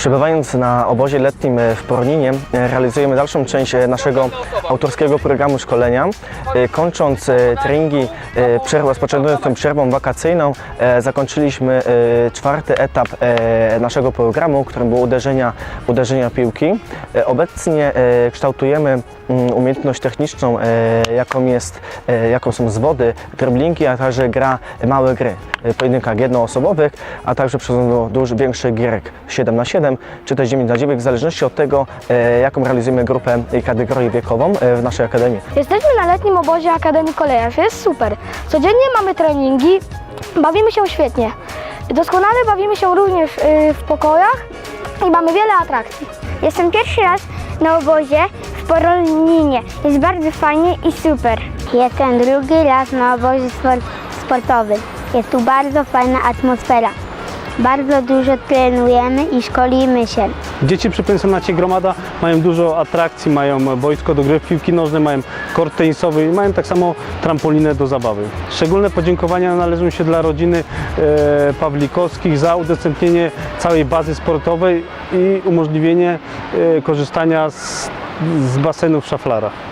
Przebywając na obozie letnim e, w Porninie, e, realizujemy dalszą część e, naszego autorskiego programu szkolenia. Kończąc treningi, rozpoczynając tą przerwą wakacyjną, zakończyliśmy czwarty etap naszego programu, którym było uderzenia, uderzenia piłki. Obecnie kształtujemy mm, umiejętność techniczną, jaką, jest, jaką są zwody, driblingi, a także gra małe gry pojedynkach jednoosobowych, a także przechodzą do dużo większych gierek 7 na 7 czy też 9 na 9 w zależności od tego, e, jaką realizujemy grupę i kategorię wiekową e, w naszej akademii. Jesteśmy na letnim obozie Akademii Kolejarz. Jest super. Codziennie mamy treningi, bawimy się świetnie. Doskonale bawimy się również y, w pokojach i mamy wiele atrakcji. Jestem pierwszy raz na obozie w Porolninie. Jest bardzo fajnie i super. Jestem drugi raz na obozie spor- sportowym. Jest tu bardzo fajna atmosfera. Bardzo dużo trenujemy i szkolimy się. Dzieci przy pensjonacie Gromada mają dużo atrakcji, mają boisko do gry w piłki nożnej, mają kort tenisowy i mają tak samo trampolinę do zabawy. Szczególne podziękowania należą się dla rodziny e, Pawlikowskich za udostępnienie całej bazy sportowej i umożliwienie e, korzystania z, z basenów w szaflarach.